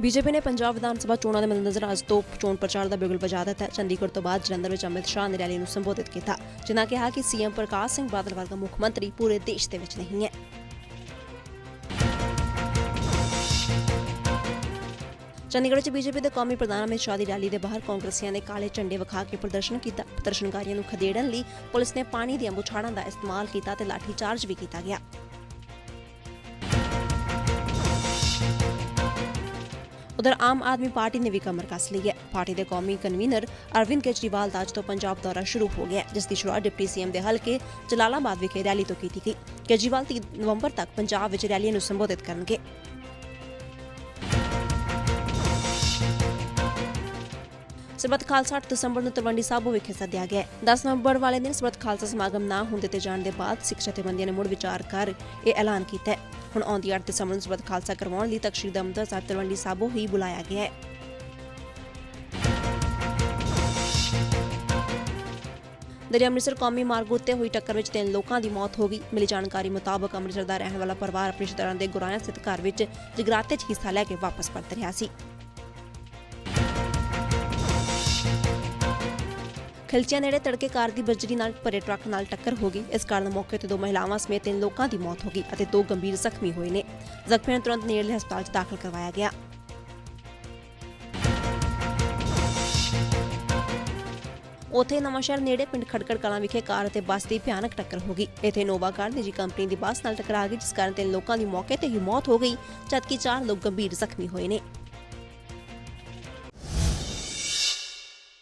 BJP ਨੇ ਪੰਜਾਬ ਵਿਧਾਨ ਸਭਾ ਚੋਣਾਂ ਦੇ ਮੱਦੇਨਜ਼ਰ ਅੱਜ ਤੋਂ ਚੋਣ ਪ੍ਰਚਾਰ ਦਾ ਬਿਗਲ ਵਜਾ ਦਿੱਤਾ ਹੈ। ਚੰਡੀਗੜ੍ਹ ਤੋਂ ਬਾਅਦ ਜਲੰਧਰ ਵਿੱਚ ਅਮਿਤ ਸ਼ਾਹ ਨੇ ਰੈਲੀ ਨੂੰ ਸੰਬੋਧਿਤ ਕੀਤਾ, ਜਿਨ੍ਹਾਂ ਕਿਹਾ ਕਿ ਸੀਐਮ ਪ੍ਰਕਾਸ਼ ਸਿੰਘ ਬਾਦਲ ਵਰਗਾ ਮੁੱਖ ਮੰਤਰੀ ਪੂਰੇ ਦੇਸ਼ ਦੇ ਵਿੱਚ ਨਹੀਂ ਹੈ। ਚੰਡੀਗੜ੍ਹ ਚ ਬੀਜੇਪੀ ਦੇ ਕੌਮੀ ਪ੍ਰਧਾਨ ਅਮਿਤ ਸ਼ਾਹ ਦੀ ਰੈਲੀ ਦੇ ਬਾਹਰ ਕਾਂਗਰਸੀਆਂ ਨੇ ਕਾਲੇ ਝੰਡੇ ਵਿਖਾ ਕੇ ਪ੍ਰਦਰਸ਼ਨ ਕੀਤਾ। ਪ੍ਰਦਰਸ਼ਨਕਾਰੀਆਂ ਨੂੰ ਖਦੇੜਨ ਲਈ ਪੁਲਿਸ ਨੇ ਪਾਣੀ ਦੀਆਂ ਬੁਛਾੜਾਂ ਦਾ ਇਸਤੇਮਾਲ ਕੀਤਾ ਤੇ ਲਾਠੀਚਾਰਜ ਵੀ ਕੀਤਾ ਗਿਆ। ਉਧਰ ਆਮ ਆਦਮੀ ਪਾਰਟੀ ਨੇ ਵੀ ਕਮਰ ਕੱਸ ਲਈ ਹੈ। ਪਾਰਟੀ ਦੇ ਕੌਮੀ ਕਨਵੀਨਰ ਅਰਵਿੰਦ ਕੇਜਰੀਵਾਲ ਦਾ ਅੱਜ ਤੋਂ ਪੰਜਾਬ ਦੌਰਾ ਸ਼ੁਰੂ ਹੋ ਗਿਆ ਜਿਸ ਦੀ ਸ਼ੁਰੂਆਤ ਡਿਪਟੀ ਸੀਐਮ ਦੇ ਹਲਕੇ ਜਲਾਲਾਬਾਦ ਵਿਖੇ ਰੈਲੀ ਤੋਂ ਕੀਤੀ ਗਈ। ਕੇਜਰੀਵਾਲ 3 ਨਵੰਬਰ ਤੱਕ ਪੰਜਾਬ ਵਿੱਚ ਰੈਲੀਆਂ ਨੂੰ ਸੰਬੋਧਿਤ ਕਰਨਗੇ। ਸਰਬੱਤ ਖਾਲਸਾ 8 ਦਸੰਬਰ ਨੂੰ ਤਲਵੰਡੀ ਸਾਬੋ ਵਿਖੇ ਸੱਦਿਆ ਗਿਆ ਹੈ। 10 ਨਵੰਬਰ ਵਾਲੇ ਦਿਨ ਸਰਬੱਤ ਖਾਲਸਾ ਸਮਾਗਮ ਨਾ ਹੋਣ ਦਿੱਤੇ ਜਾਣ ਦੇ ਬਾਅਦ ਸਿੱਖ ਜਥੇਬੰਦੀਆਂ ਨੇ ਮੁੜ ਵਿਚਾਰ ਕਰ ਇਹ ਐਲਾਨ ਕੀਤਾ ਹੈ। ਹੁਣ ਆਉਂਦੀ 8 ਦਸੰਬਰ ਨੂੰ ਸਰਬੱਤ ਖਾਲਸਾ ਕਰਵਾਉਣ ਲਈ ਤਖਤ ਸ੍ਰੀ ਦਮਦਮਾ ਸਾਹਿਬ ਤਲਵੰਡੀ ਸਾਬੋ ਹੀ ਬੁਲਾਇਆ ਗਿਆ ਹੈ। ਦਰਿਆ ਅੰਮ੍ਰਿਤਸਰ ਕੌਮੀ ਮਾਰਗ ਉੱਤੇ ਹੋਈ ਟੱਕਰ ਵਿੱਚ ਤਿੰਨ ਲੋਕਾਂ ਦੀ ਮੌਤ ਹੋ ਗਈ। ਮਿਲੀ ਜਾਣਕਾਰੀ ਮੁਤਾਬਕ ਅੰਮ੍ਰਿਤਸਰ ਦਾ ਰਹਿਣ ਵਾਲਾ ਪਰਿਵਾਰ ਆਪਣੇ ਰਿਸ਼ਤੇਦਾਰਾਂ ਦੇ ਗੁਰਾਇਆ ਸਥਿਤ ਘਰ ਵਿੱਚ ਜਗਰਾਤੇ 'ਚ ਹਿੱਸਾ ਲੈ ਕੇ ਵਾਪਸ ਪਰਤ ਰਿਹਾ ਸੀ। ਖਲਚੀਆਂ ਨੇੜੇ ਤੜਕੇ ਕਾਰ ਦੀ ਬਜਰੀ ਨਾਲ ਭਰੇ ਟਰੱਕ ਨਾਲ ਟੱਕਰ ਹੋ ਗਈ। ਇਸ ਕਾਰਨ ਮੌਕੇ ਤੇ ਦੋ ਮਹਿਲਾਵਾਂ ਸਮੇਤ ਤਿੰਨ ਲੋਕਾਂ ਦੀ ਮੌਤ ਹੋ ਗਈ ਅਤੇ ਦੋ ਗੰਭੀਰ ਜ਼ਖਮੀ ਹੋਏ ਨੇ। ਜ਼ਖਮੀਆਂ ਨੂੰ ਤੁਰੰਤ ਨੇੜਲੇ ਹਸਪਤਾਲ 'ਚ ਦਾਖਲ ਕਰਵਾਇਆ ਗਿਆ। ਉਥੇ ਨਵਾਂਸ਼ਹਿਰ ਨੇੜੇ ਪਿੰਡ ਖੜਕੜ ਕਲਾਂ ਵਿਖੇ ਕਾਰ ਅਤੇ ਬੱਸ ਦੀ ਭਿਆਨਕ ਟੱਕਰ ਹੋ ਗਈ। ਇਥੇ ਨੋਵਾ ਕਾਰ ਨਿੱਜੀ ਕੰਪਨੀ ਦੀ ਬੱਸ ਨਾਲ ਟਕਰਾ ਗਈ, ਜਿਸ ਕਾਰਨ ਤਿੰਨ ਲੋਕਾਂ ਦੀ ਮੌਕੇ ਤੇ ਹੀ ਮੌਤ ਹੋ ਗਈ, ਜਦਕਿ ਚਾਰ ਲੋਕ ਗੰਭੀਰ ਜ਼ਖਮੀ ਹੋਏ ਨੇ।